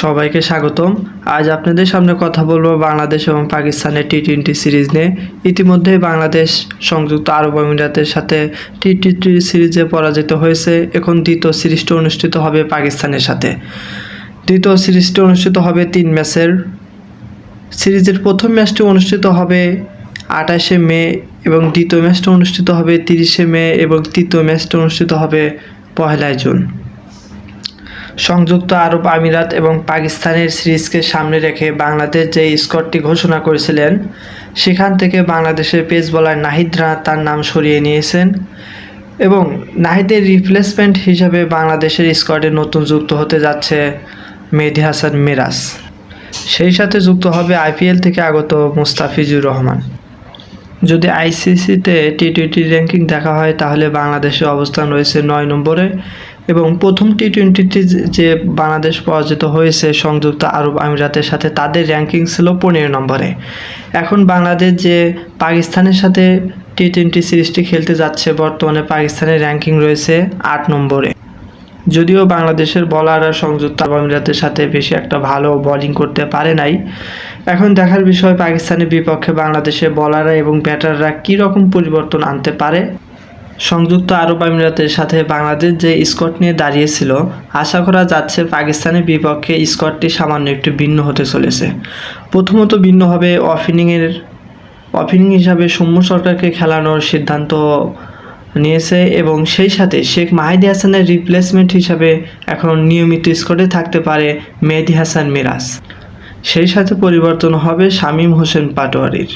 সবাইকে স্বাগতম। আজ আপনাদের সামনে কথা বলব বাংলাদেশ এবং পাকিস্তানের টি টোয়েন্টি সিরিজ নিয়ে। ইতিমধ্যেই বাংলাদেশ সংযুক্ত আরব আমিরাতের সাথে টি টোয়েন্টি সিরিজে পরাজিত হয়েছে। এখন দ্বিতীয় সিরিজটি অনুষ্ঠিত হবে পাকিস্তানের সাথে। দ্বিতীয় সিরিজটি অনুষ্ঠিত হবে তিন ম্যাচের। সিরিজের প্রথম ম্যাচটি অনুষ্ঠিত হবে আঠাশে মে এবং দ্বিতীয় ম্যাচটি অনুষ্ঠিত হবে তিরিশে মে এবং তৃতীয় ম্যাচটি অনুষ্ঠিত হবে পহেলাই জুন। সংযুক্ত আরব আমিরাত এবং পাকিস্তানের সিরিজকে সামনে রেখে বাংলাদেশ যে স্কোরটি ঘোষণা করেছিলেন, সেখান থেকে বাংলাদেশের পেস বলার নাহিদ রানা তার নাম সরিয়ে নিয়েছেন এবং নাহিদের রিপ্লেসমেন্ট হিসেবে বাংলাদেশের স্কোয়াডে নতুন যুক্ত হতে যাচ্ছে মেহেদি হাসান মিরাজ। সেই সাথে যুক্ত হবে আইপিএল থেকে আগত মুস্তাফিজুর রহমান। যদি আইসিসিতে টি টোয়েন্টি র্যাঙ্কিং দেখা হয়, তাহলে বাংলাদেশের অবস্থান রয়েছে নয় নম্বরে। এবং প্রথম টি টোয়েন্টিতে যে বাংলাদেশ পরাজিত হয়েছে সংযুক্ত আরব আমিরাতের সাথে, তাদের র্যাঙ্কিং ছিল পনেরো নম্বরে। এখন বাংলাদেশ যে পাকিস্তানের সাথে টি টোয়েন্টি সিরিজটি খেলতে যাচ্ছে, বর্তমানে পাকিস্তানের র্যাঙ্কিং রয়েছে আট নম্বরে। যদিও বাংলাদেশের বলাররা সংযুক্ত আরব আমিরাতের সাথে বেশি একটা ভালো বোলিং করতে পারে নাই, এখন দেখার বিষয় পাকিস্তানের বিপক্ষে বাংলাদেশের বলাররা এবং ব্যাটাররা কী রকম পরিবর্তন আনতে পারে? সংযুক্ত আরব আমিরাতের সাথে বাংলাদেশ যে স্কট নিয়ে দাঁড়িয়েছিল, আশা করা যাচ্ছে পাকিস্তানের বিপক্ষে স্কটটি সামান্য একটু ভিন্ন হতে চলেছে। প্রথমত ভিন্ন হবে ওপেনিংয়ের ওপেনিং হিসাবে সৌম্য সরকারকে খেলানোর সিদ্ধান্ত নিয়েছে এবং সেই সাথে শেখ মাহিদি হাসানের রিপ্লেসমেন্ট হিসাবে এখন নিয়মিত স্কোয়াডে থাকতে পারে মেহেদি হাসান মিরাজ। সেই সাথে পরিবর্তন হবে শামীম হোসেন পাটোয়ারির।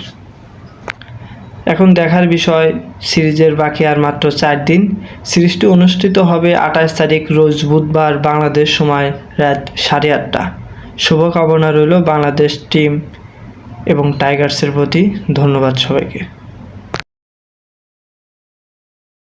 এখন দেখার বিষয়, সিরিজের বাকি আর মাত্র চার দিন। সিরিজটি অনুষ্ঠিত হবে আঠাশ তারিখ রোজ বুধবার বাংলাদেশ সময় রাত সাড়ে আটটা। শুভকামনা রইল বাংলাদেশ টিম এবং টাইগার্সের প্রতি। ধন্যবাদ সবাইকে।